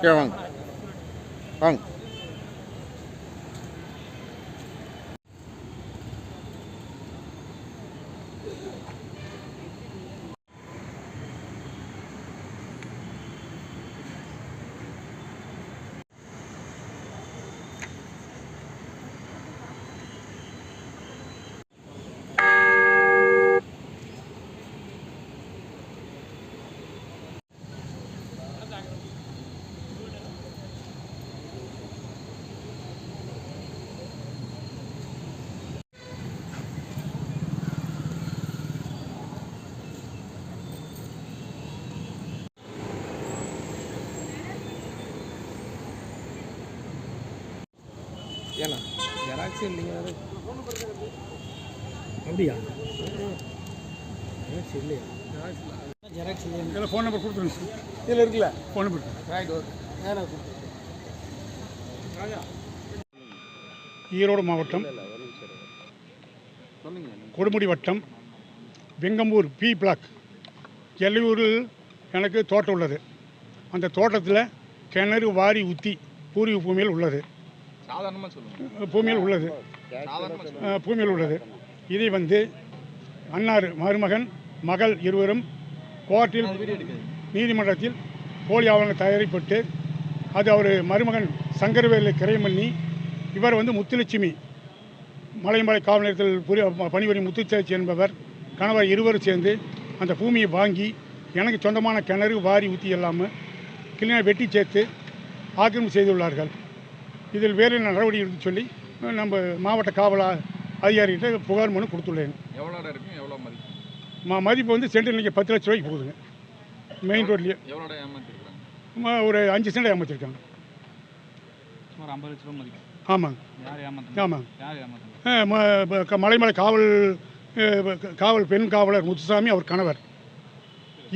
கீழே வாங்க வாங்க ஏண்ணா ஜெராக்ஸ் இல்லைங்க அப்படியா? ஜெராக்ஸ் இல்லையா? ஜெராக்ஸ் இல்லையா? இதில் ஃபோன் நம்பர் கொடுத்துருங்க சார் இதில் இருக்குல்ல? ஃபோன் நம்பர் ரைட் ஓகே நேராக ஈரோடு மாவட்டம் கொடுமுடி வட்டம் வெங்கம்பூர் பி பிளாக் எல்லையூரில் எனக்கு தோட்டம் உள்ளது. அந்த தோட்டத்தில் கிணறு வாரி ஊற்றி பூர்வீக பூமியில் உள்ளது. சாதாரணமாக சொல்லுங்கள் பூமியில் உள்ளது. பூமியில் உள்ளது. இதை வந்து அன்னார் மருமகன் மகள் இருவரும் கோர்ட்டில் நீதிமன்றத்தில் போலி ஆவணங்கள் தயாரிப்பட்டு அது அவர் மருமகன் சங்கரவேலை கிரையம் பண்ணி இவர் வந்து முத்துலட்சுமி மலைமலை காவல் நிலையத்தில் புரி பணிபுரியும் முத்துச்சாச்சி என்பவர் கணவர் இருவரும் சேர்ந்து அந்த பூமியை வாங்கி எனக்கு சொந்தமான கிணறு வாரி ஊற்றி இல்லாமல் கிளீனாக வெட்டி சேர்த்து ஆக்கிரமிப்பு செய்துள்ளார்கள். இதில் வேறு என்ன நடவடிக்கை எடுக்க சொல்லி நம்ம மாவட்ட காவல் அதிகாரிகிட்ட புகார் மனு கொடுத்துள்ளேன். எவ்வளோ இருக்கும் எவ்வளோ மதிப்பு? ம மதிப்பு வந்து சென்ட் இன்றைக்கி பத்து லட்ச ரூபாய்க்கு போகுதுங்க. மெயின் ரோட்லேயே எவ்வளோ ஏமாற்றிருக்காங்க ஒரு அஞ்சு சென்ட் ஏமாற்றிருக்காங்க சுமார் ஐம்பது லட்ச ரூபா மதிக்கும் ஆமாங்க. ஆமாங்க. மலைமலை காவல் காவல் பெண் காவலர் முத்துசாமி அவர் கணவர்.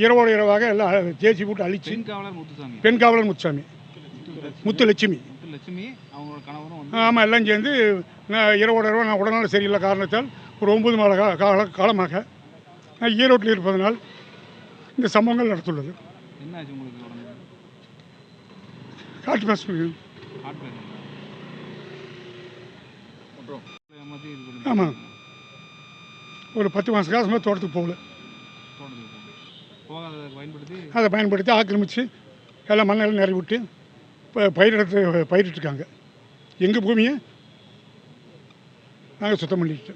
இரவோடு இரவாக எல்லாம் ஜேசி போட்டு அழிச்சு பெண் காவலர் முத்துசாமி. பெண் காவலர் முத்துசாமி. முத்துலட்சுமி. முத்து லட்சுமி அவங்களோட கணவரும் வந்து ஆமாம் எல்லாம் சேர்ந்து நான் இரவோட இரவு நான் உடல்நல சரியில்லை காரணத்தால் ஒரு ஒன்பது மாத கால காலமாக நான் ஈரோட்டில் இருப்பதனால் இந்த சம்பவங்கள் நடத்துள்ளது என்ன ஆச்சு உங்களுக்கு உடம்பு? காட்டு பண்ணி ஆமாம் ஒரு பத்து மாத காலமாக தோட்டத்துக்கு போகல. அதை பயன்படுத்தி ஆக்கிரமித்து எல்லாம் மண்ணெல்லாம் நிறை விட்டு இப்போ பயிரிடத்து பயிரிட்டுருக்காங்க. எங்கள் பூமியை? நாங்கள் சுத்தம் பண்ணிட்டு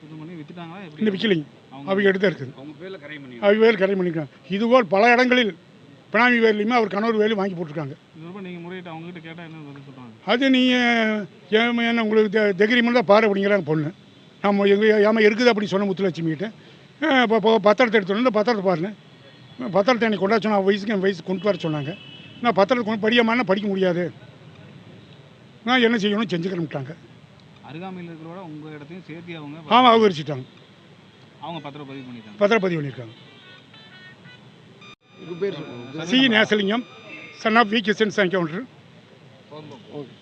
சுத்தம் பண்ணி வித்துட்டாங்களா? எப்படி இன்னும் விற்கலைங்க அவங்க எடுத்து இருக்குது. அவங்க பேரில் கரை பண்ணி அவங்க வேறு கரை பண்ணியிருக்காங்க இதுபோல் பல இடங்களில் பினாமி வேலையுமே அவர் கணவர் வேலையும் வாங்கி போட்டிருக்காங்க. அது நீங்கள் என்ன உங்களுக்கு தைரியமாக தான் பாரு அப்படிங்கிறாங்க பொண்ணு. நம்ம எங்கள் ஏமா இருக்குது அப்படி சொன்ன முத்துலட்சுமிகிட்ட இப்போ இப்போ பத்திரத்தை எடுத்து வந்து பத்திரத்தை பாருங்க. பத்திரத்தை எனக்கு கொண்டா சொன்ன வயசுக்கு என் வயசு கொண்டு வர சொன்னாங்க. நான் பத்திரத்தை கொண்டு படியாமன்னா படிக்க முடியாது. நான் என்ன செய்யணும் செஞ்சுக்கிறேன்ட்டாங்க அருகாமையில் இருக்கிறோட உங்கள் இடத்தையும் சேர்த்து அவங்க ஆமாம் அபகரிச்சிட்டாங்க. அவங்க பத்திரம் பதிவு பண்ணிட்டாங்க. பத்திரப்பதிவு பண்ணியிருக்காங்க. உங்கள் பேர் சொல்லுங்கள் C. Nesalingam son of V kitchens encounter okay.